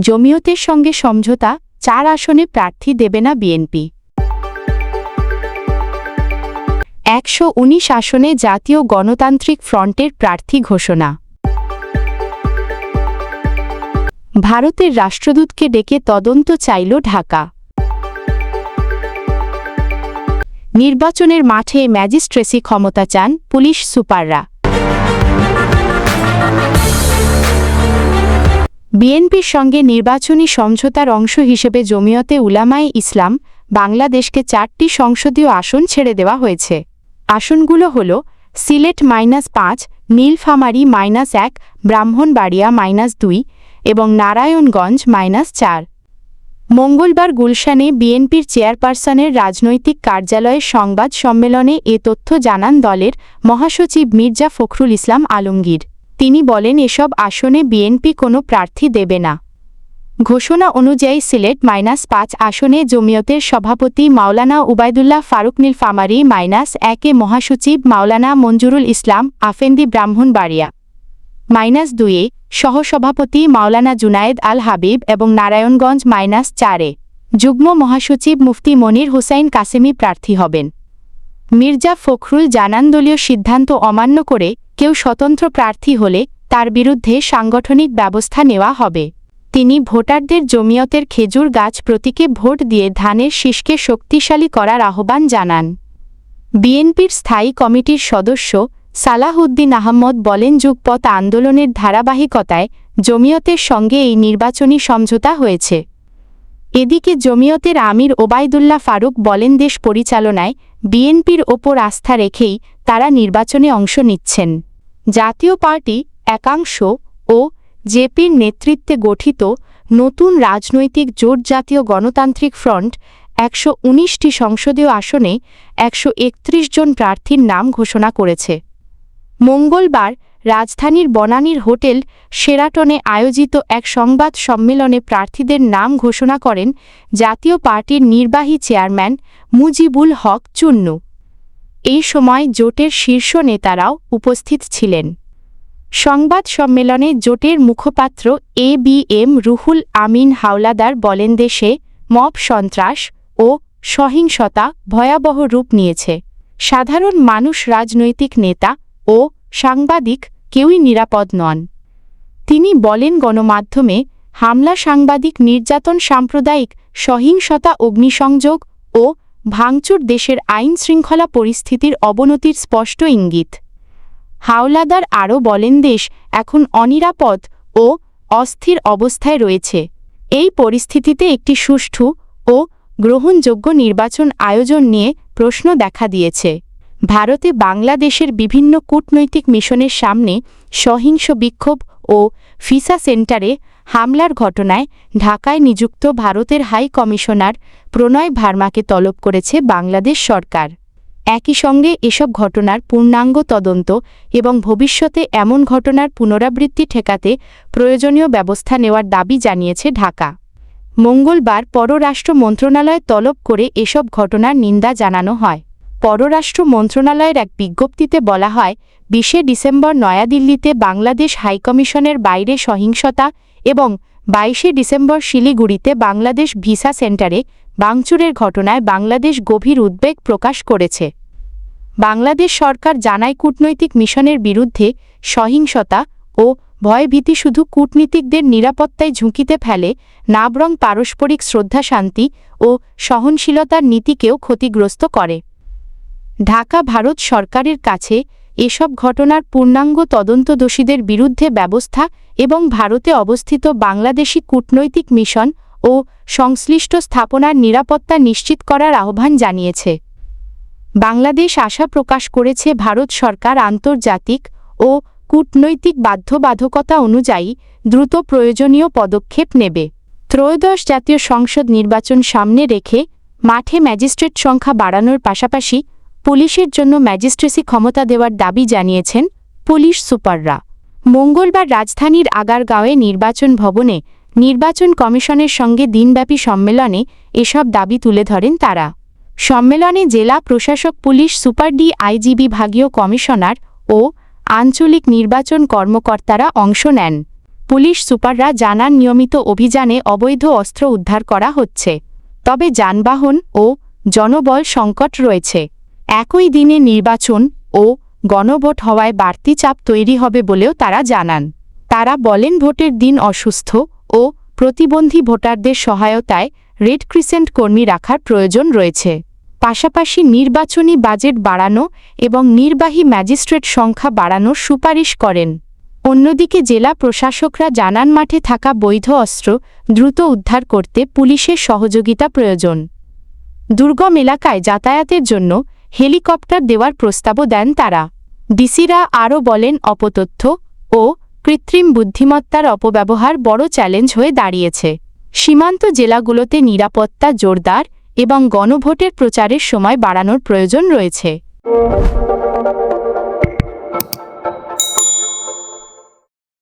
জমিয়তের সঙ্গে সমঝোতা, চার আসনে প্রার্থী দেবে না বিএনপি। একশো উনিশ আসনে জাতীয় গণতান্ত্রিক ফ্রন্টের প্রার্থী ঘোষণা। ভারতের রাষ্ট্রদূতকে ডেকে তদন্ত চাইল ঢাকা। নির্বাচনের মাঠে ম্যাজিস্ট্রেসি ক্ষমতা চান পুলিশ সুপাররা। বিএনপির সঙ্গে নির্বাচনী সমঝোতার অংশ হিসেবে জমিয়তে উলামায়ে ইসলাম বাংলাদেশকে চারটি সংসদীয় আসন ছেড়ে দেওয়া হয়েছে। আসনগুলো হল সিলেট মাইনাস পাঁচ, নীলফামারী মাইনাস এক, ব্রাহ্মণবাড়িয়া মাইনাস দুই এবং নারায়ণগঞ্জ মাইনাস চার। মঙ্গলবার গুলশানে বিএনপির চেয়ারপারসনের রাজনৈতিক কার্যালয়ে সংবাদ সম্মেলনে এ তথ্য জানান দলের মহাসচিব মির্জা ফখরুল ইসলাম আলমগীর। তিনি বলেন, এসব আসনে বিএনপি কোনো প্রার্থী দেবে না। ঘোষণা অনুযায়ী সিলেট মাইনাস পাঁচ আসনে জমিয়তের সভাপতি মাওলানা উবায়দুল্লাহ ফারুক নীল ফামারি মাইনাস একে মহাসচিব মাওলানা মঞ্জুরুল ইসলাম আফেন্দি ব্রাহ্মণবাড়িয়া। মাইনাস দুইয়ে সহসভাপতি মাওলানা জুনায়েদ আল হাবিব এবং নারায়ণগঞ্জ মাইনাস চারে যুগ্ম মহাসচিব মুফতি মনির হুসাইন কাসেমি প্রার্থী হবেন। মির্জা ফখরুল জানান দলীয় সিদ্ধান্ত অমান্য করে কেউ স্বতন্ত্র প্রার্থী হলে তার বিরুদ্ধে সাংগঠনিক ব্যবস্থা নেওয়া হবে। তিনি ভোটারদের জমিয়তের খেজুর গাছ প্রতীকে ভোট দিয়ে ধানের শীষকে শক্তিশালী করার আহ্বান জানান। বিএনপির স্থায়ী কমিটির সদস্য সালাহউদ্দিন আহমদ বলেন যুগপথ আন্দোলনের ধারাবাহিকতায় জমিয়তের সঙ্গে এই নির্বাচনী সমঝোতা হয়েছে। এদিকে জমিয়তের আমির ওবায়দুল্লাহ ফারুক বলেন, দেশ পরিচালনায় বিএনপির ওপর আস্থা রেখেই তারা নির্বাচনে অংশ নিচ্ছেন। জাতীয় পার্টি, একাংশ ও জেপির নেতৃত্বে গঠিত নতুন রাজনৈতিক জোট জাতীয় গণতান্ত্রিক ফ্রন্ট একশো উনিশটি সংসদীয় আসনে একশো একত্রিশ জন প্রার্থীর নাম ঘোষণা করেছে। মঙ্গলবার রাজধানীর বনানীর হোটেল সেরাটনে আয়োজিত এক সংবাদ সম্মেলনে প্রার্থীদের নাম ঘোষণা করেন জাতীয় পার্টির নির্বাহী চেয়ারম্যান মুজিবুল হক চুন্নু। এই সময় জোটের শীর্ষ নেতারাও উপস্থিত ছিলেন। সংবাদ সম্মেলনে জোটের মুখপাত্র A B M Ruhul Amin Hawlader বলেন, দেশে মব সন্ত্রাস ও সহিংসতা ভয়াবহ রূপ নিয়েছে। সাধারণ মানুষ, রাজনৈতিক নেতা ও সাংবাদিক কেউই নিরাপদ নন। তিনি বলেন, গণমাধ্যমে হামলা, সাংবাদিক নির্যাতন, সাম্প্রদায়িক সহিংসতা, অগ্নিসংযোগ ও ভাঙচুর দেশের আইন শৃঙ্খলা পরিস্থিতির অবনতির স্পষ্ট ইঙ্গিত। হাওলাদার আরও বলেন, দেশ এখন অনিরাপদ ও অস্থির অবস্থায় রয়েছে। এই পরিস্থিতিতে একটি সুষ্ঠু ও গ্রহণযোগ্য নির্বাচন আয়োজন নিয়ে প্রশ্ন দেখা দিয়েছে। ভারতে বাংলাদেশের বিভিন্ন কূটনৈতিক মিশনের সামনে সহিংস বিক্ষোভ ও ফিসা সেন্টারে হামলার ঘটনায় ঢাকায় নিযুক্ত ভারতের হাই কমিশনার প্রণয় ভার্মাকে তলব করেছে বাংলাদেশ সরকার। একই সঙ্গে এসব ঘটনার পূর্ণাঙ্গ তদন্ত এবং ভবিষ্যতে এমন ঘটনার পুনরাবৃত্তি ঠেকাতে প্রয়োজনীয় ব্যবস্থা নেওয়ার দাবি জানিয়েছে ঢাকা। মঙ্গলবার পররাষ্ট্র মন্ত্রণালয় তলব করে এসব ঘটনার নিন্দা জানানো হয়। পররাষ্ট্র মন্ত্রণালয়ের এক বিজ্ঞপ্তিতে বলা হয়, বিশে ডিসেম্বর নয়াদিল্লিতে বাংলাদেশ হাইকমিশনের বাইরে সহিংসতা এবং বাইশে ডিসেম্বর শিলিগুড়িতে বাংলাদেশ ভিসা সেন্টারে বাংচুরের ঘটনায় বাংলাদেশ গভীর উদ্বেগ প্রকাশ করেছে। বাংলাদেশ সরকার জানায়, কূটনৈতিক মিশনের বিরুদ্ধে সহিংসতা ও ভয়ভীতি শুধু কূটনীতিকদের নিরাপত্তায় ঝুঁকিতে ফেলে না বরং পারস্পরিক শ্রদ্ধা শান্তি ও সহনশীলতার নীতিকেও ক্ষতিগ্রস্ত করে। ঢাকা ভারত সরকারের কাছে এসব ঘটনার পূর্ণাঙ্গ তদন্ত দোষীদের বিরুদ্ধে ব্যবস্থা এবং ভারতে অবস্থিত বাংলাদেশি কূটনৈতিক মিশন ও সংশ্লিষ্ট স্থাপনার নিরাপত্তা নিশ্চিত করার আহ্বান জানিয়েছে। বাংলাদেশ আশা প্রকাশ করেছে ভারত সরকার আন্তর্জাতিক ও কূটনৈতিক বাধ্যবাধকতা অনুযায়ী দ্রুত প্রয়োজনীয় পদক্ষেপ নেবে। ত্রয়োদশ জাতীয় সংসদ নির্বাচন সামনে রেখে মাঠে ম্যাজিস্ট্রেট সংখ্যা বাড়ানোর পাশাপাশি পুলিশের জন্য ম্যাজিস্ট্রেসি ক্ষমতা দেওয়ার দাবি জানিয়েছেন পুলিশ সুপাররা। মঙ্গলবার রাজধানীর আগারগাঁওয়ে নির্বাচন ভবনে নির্বাচন কমিশনের সঙ্গে দিনব্যাপী সম্মেলনে এসব দাবি তুলে ধরেন তারা। সম্মেলনে জেলা প্রশাসক, পুলিশ সুপার ডি আইজি বিভাগীয় কমিশনার ও আঞ্চলিক নির্বাচন কর্মকর্তারা অংশ নেন। পুলিশ সুপাররা জানান, নিয়মিত অভিযানে অবৈধ অস্ত্র উদ্ধার করা হচ্ছে, তবে যানবাহন ও জনবল সংকট রয়েছে। একই দিনে নির্বাচন ও গণভোট হওয়ায় বাড়তি চাপ তৈরি হবে বলেও তারা জানান। তারা বলেন ভোটের দিন অসুস্থ ও প্রতিবন্ধী ভোটারদের সহায়তায় রেড ক্রিসেন্ট কর্মী রাখার প্রয়োজন রয়েছে। পাশাপাশি নির্বাচনী বাজেট বাড়ানো এবং নির্বাহী ম্যাজিস্ট্রেট সংখ্যা বাড়ানোর সুপারিশ করেন। অন্যদিকে জেলা প্রশাসকরা জানান মাঠে থাকা বৈধ অস্ত্র দ্রুত উদ্ধার করতে পুলিশের সহযোগিতা প্রয়োজন। দুর্গম এলাকায় যাতায়াতের জন্য হেলিকপ্টার দেওয়ার প্রস্তাবও দেন তারা। ডিসিরা আরও বলেন, অপতথ্য ও কৃত্রিম বুদ্ধিমত্তার অপব্যবহার বড় চ্যালেঞ্জ হয়ে দাঁড়িয়েছে। সীমান্ত জেলাগুলোতে নিরাপত্তা জোরদার এবং গণভোটের প্রচারের সময় বাড়ানোর প্রয়োজন রয়েছে।